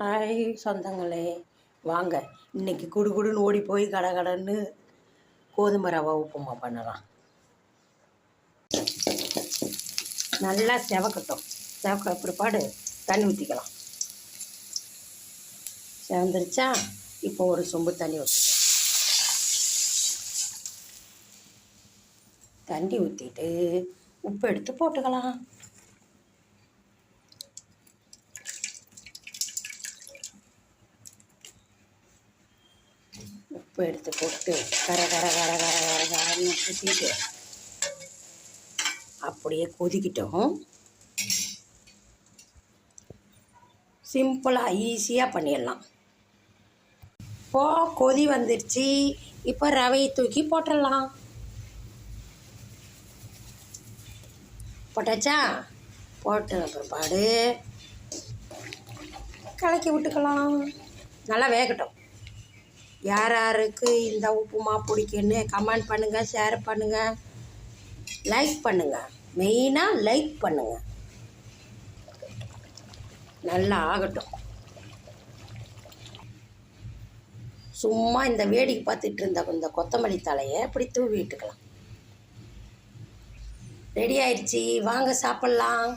Hi சொந்தங்களே. வாங்க. இன்னைக்கு குடுகுடுன்னு ஓடி போய் கடை கடன்னு கோதுமை ரவா உப்புமா பண்ணலாம். நல்லா செவக்கட்டும். செவக்க பிற்பாடு தண்ணி ஊற்றிக்கலாம் செவந்துருச்சா? இப்போ ஒரு சொம்பு தண்ணி ஊற்றிக்கலாம் தண்ணி ஊற்றிட்டு உப்பு எடுத்து போட்டுக்கலாம். உப்பு எடுத்து போட்டு கர கர கர கர கர கரன்னு சுற்றிட்டு அப்படியே கொதிக்கிட்டோம். சிம்பிளாக ஈஸியாக பண்ணிடலாம். இப்போ கொதி வந்துடுச்சு இப்போ ரவையை தூக்கி போட்டுடலாம். போட்டாச்சா? போட்ட பிற்பாடு கலக்கி விட்டுக்கலாம். நல்லா வேகட்டும். யார் யாருக்கு இந்த உப்புமா பிடிக்குன்னு கமெண்ட் பண்ணுங்கள் ஷேர் பண்ணுங்கள் லைக் பண்ணுங்கள் மெயினாக லைக் பண்ணுங்கள் நல்லா ஆகட்டும். சும்மா இந்த வேடிக்கை பார்த்துட்டு இருந்த இந்த கொத்தமல்லி தலையை இப்படி தூவி விட்டுக்கலாம். ரெடி ஆயிடுச்சு. வாங்க சாப்பிட்லாம்.